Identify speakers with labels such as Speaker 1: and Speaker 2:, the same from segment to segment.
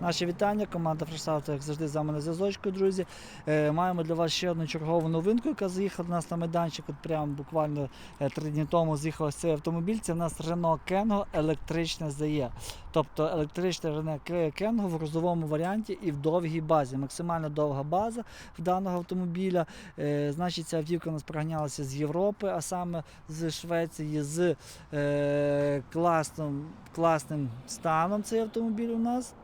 Speaker 1: Наші вітання, команда Фрешавто, як завжди, з вами на зв'язочку, друзі. Е, маємо для вас ще одну чергову новинку, яка заїхала до нас на майданчик. От прямо буквально е, три дні тому з'їхав цей автомобіль. Це в нас Renault Kengo електричне ZE. Тобто електричне Renault Kengo в розовому варіанті і в довгій базі. Максимально довга база в даного автомобіля. Е, значить, ця автівка у нас проганялася з Європи, а саме з Швеції, з класним, класним станом цей автомобіль у нас.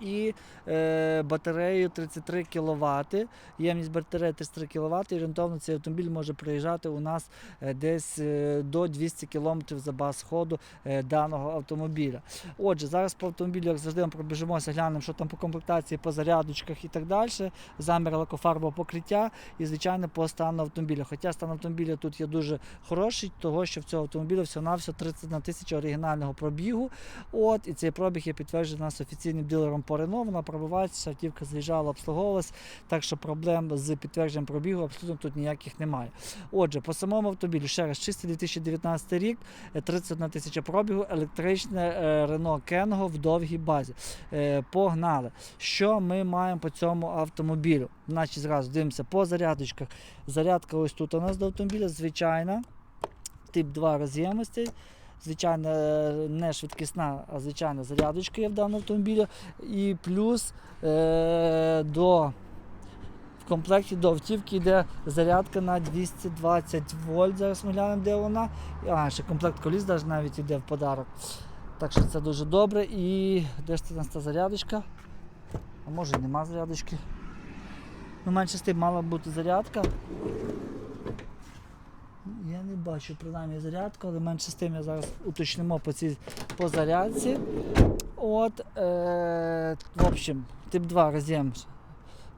Speaker 1: І е, батарею 33 кВт. Ємність батареї 33 кВт. І орієнтовно цей автомобіль може проїжджати у нас е, десь е, до 200 км за баз ходу е, даного автомобіля. Отже, зараз по автомобілю, як завжди, ми пробіжимося, глянемо, що там по комплектації, по зарядочках і так далі. Замір лакофарбового покриття і, звичайно, по стану автомобіля. Хоча стан автомобіля тут є дуже хороший, того що в цього автомобіля всього-навсього 31 тисяча оригінального пробігу. От, і цей пробіг є підтверджений нас офіційним дилером по Renault. Вона пробивається, автівка заїжджала, обслуговувалась, так що проблем з підтвердженням пробігу абсолютно тут ніяких немає. Отже, по самому автомобілю, ще раз, чистий 2019 рік, е, 31 тисяча пробігу, електричне е, Renault Kengo в довгій базі. Е, Погнали. Що ми маємо по цьому автомобілю? Значить, зразу дивимося по зарядочках. Зарядка ось тут у нас до автомобіля, звичайна. Тип 2 роз'ємностей. Звичайно, не швидкісна, а звичайна зарядочка є в даному автомобілі. І плюс е, до в комплекті до автівки йде зарядка на 220 вольт. Зараз ми глянемо, де вона. А, ще комплект коліс навіть йде в подарок. Так що це дуже добре. І де ж це нас та зарядочка? А може нема зарядочки. Ну, менше з тим мала бути зарядка. Бачу принаймні зарядку, але менше з тим я зараз уточнимо по цій по зарядці. От, е, в общем, тип 2 роз'єм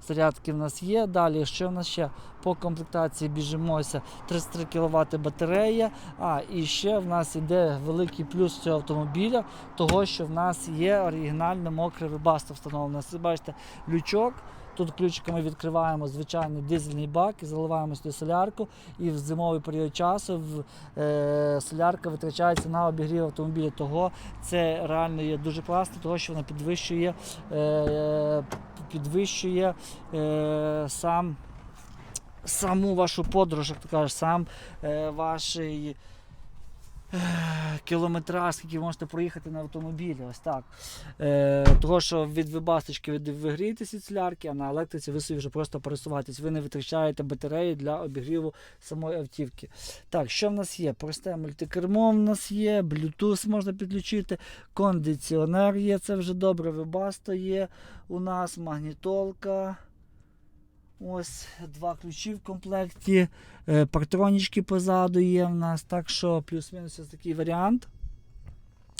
Speaker 1: зарядки в нас є. Далі, що в нас ще по комплектації біжимося 33 кВт батарея. А, і ще в нас іде великий плюс цього автомобіля, того, що в нас є оригінальне мокре вибасто встановлено. Це бачите, лючок. Тут ключиками відкриваємо звичайний дизельний бак і заливаємо сюди солярку. І в зимовий період часу в, е, солярка витрачається на обігрів автомобіля. Того це реально є дуже класно, того що вона підвищує, е, підвищує е, сам. Саму вашу подорож, як ти кажеш, сам е, ваш кілометраж, скільки можете проїхати на автомобілі. Ось так. Е, того, що від вибасточки ви ви грієтесь від а на електриці ви собі вже просто пересуваєтесь. Ви не витрачаєте батареї для обігріву самої автівки. Так, що в нас є? Просте мультикермо в нас є, Bluetooth можна підключити, кондиціонер є, це вже добре, вибасто є. У нас магнітолка. Ось два ключі в комплекті, е, партронічки позаду є в нас, так що плюс-мінус ось такий варіант.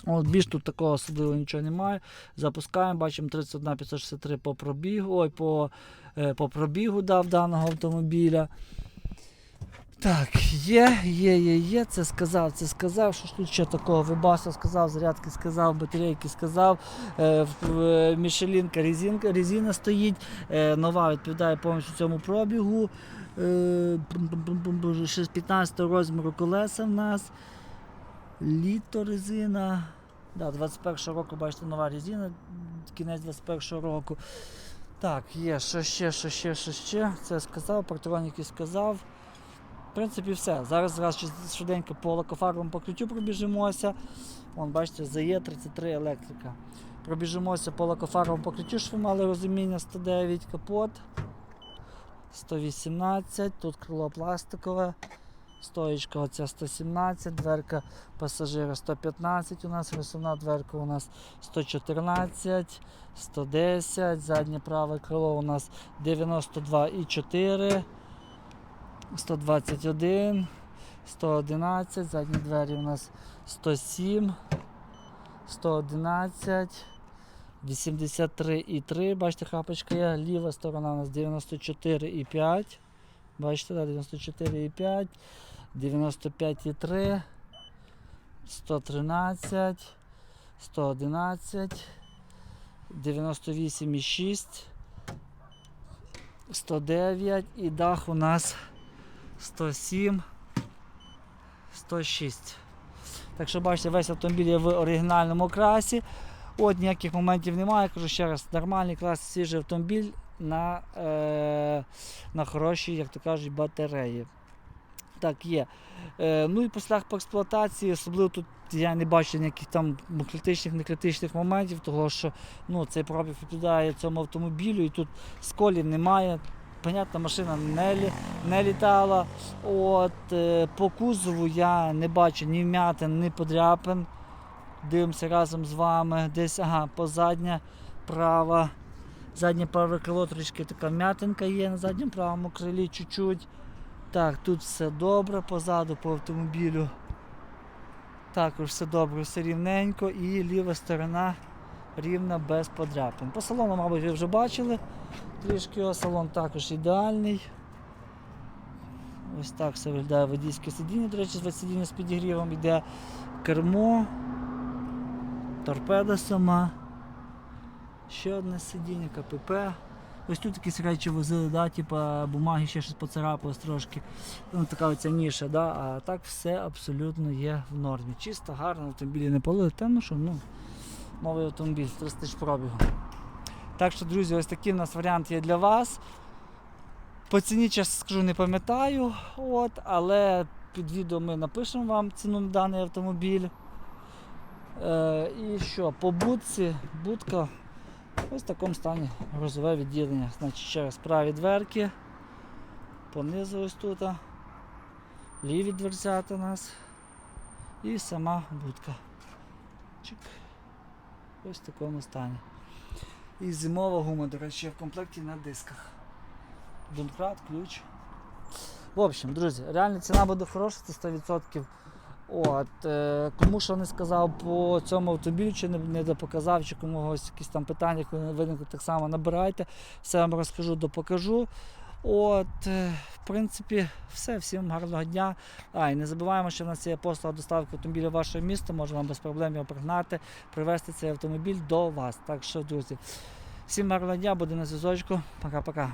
Speaker 1: От Більш тут такого особливо нічого немає. Запускаємо, бачимо 31 563 по пробігу, ой, по, е, по пробігу дав даного автомобіля. Так, є, є, є, є. Це сказав, це сказав. Що ж тут ще такого? Вибаса сказав, зарядки сказав, батарейки сказав. Е, е, Мішелінка резинка, резина стоїть. Е, нова відповідає повністю цьому пробігу. Е, пум-пум-пум-пум, ще з 15 розміру колеса в нас. Літо резина. Да, 21 року, бачите, нова резина, кінець 21 року. Так, є, що ще, що ще, що ще. Це сказав, партроніки сказав. Принципі, все. Зараз ще швиденько по лакофарбовому покриттю пробіжимося. Вон, бачите, ZE 33 електрика. Пробіжимося по лакофарбовому покриттю, щоб ви мали розуміння 109 капот. 118, тут крило пластикове. Стоїчка оця 117, дверка пасажира 115 у нас, висувна дверка у нас 114, 110, заднє праве крило у нас 92,4, 121, 111, задні двері у нас 107, 111, 83,3, бачите, хапочка є, ліва сторона у нас 94,5. Бачите, да, 94,5, 95,3, 113, 111, 98,6, 109 і дах у нас 107, 106. Так що бачите, весь автомобіль є в оригінальному красі. От ніяких моментів немає. Кажу ще раз, нормальний клас свіжий автомобіль на, е, на хорошій, як то кажуть, батареї. Так, є. Е, ну і після по експлуатації, особливо тут я не бачу ніяких там критичних, не критичних моментів, тому що ну, цей пробіг відповідає цьому автомобілю, і тут сколів немає. Понятно, машина не, не літала. От, е, по кузову я не бачу ні вмятин, ні подряпин. Дивимося разом з вами. Десь, ага, позадня права. Заднє праве крило трішки така м'ятинка є на задньому правому крилі чуть-чуть. Так, тут все добре, позаду по автомобілю. Також все добре, все рівненько і ліва сторона рівна без подряпин. По салону, мабуть, ви вже бачили. Трішки салон також ідеальний. Ось так все виглядає водійське сидіння. До речі, сидіння з підігрівом йде кермо, торпеда сама. Ще одне сидіння, КПП. Ось тут якісь речі возили, да, типа бумаги ще щось поцарапалось трошки. Ну, така оця ніша, да, а так все абсолютно є в нормі. Чисто, гарно, автомобілі не палили. Та ну що, ну, новий автомобіль, 300 тисяч пробігу. Так що, друзі, ось такий у нас варіант є для вас. По ціні, чесно скажу, не пам'ятаю, от, але під відео ми напишемо вам ціну на даний автомобіль. Е, і що, по будці, будка ось в такому стані грузове відділення. Значить, ще раз праві дверки, понизу ось тут, ліві дверцята у нас і сама будка. Чик. Ось в такому стані. І зимова гума, до речі, в комплекті на дисках. Донкрат, ключ. В общем, друзі, реально ціна буде хороша, це 100%. От, е, кому що не сказав по цьому автомобілю, чи не, не допоказав, чи кому ось якісь там питання, коли виникли, так само набирайте. Все вам розкажу, допокажу. От, е, в принципі, все. Всім гарного дня. А, і не забуваємо, що в нас є послуга доставки автомобіля в ваше місто. Можемо без проблем його пригнати, привезти цей автомобіль до вас. Так що, друзі, всім гарного дня, буде на зв'язочку. Пока-пока.